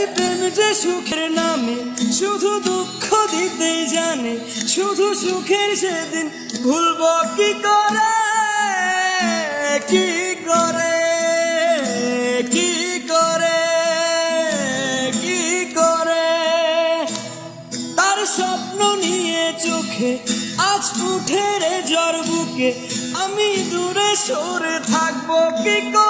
এই প্রেম যে সুখের নামে, শুধু দুঃখ দিতেই জানে, শুধু সুখের সেদিন ভুলব কি করে? কি করে? কি করে? কি করে? তার স্বপ্ন নিয়ে চোখে আজ উঠে রে জ্বর বুকে, আমি দূরে সরে থাকব কি করে?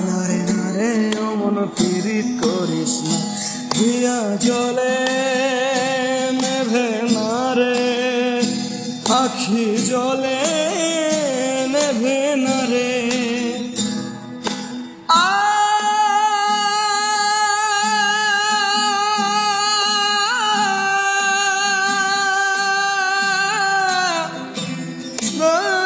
পীড়িত করিস না। জলে নেভে না আখি জলে নেভে না রে। Oh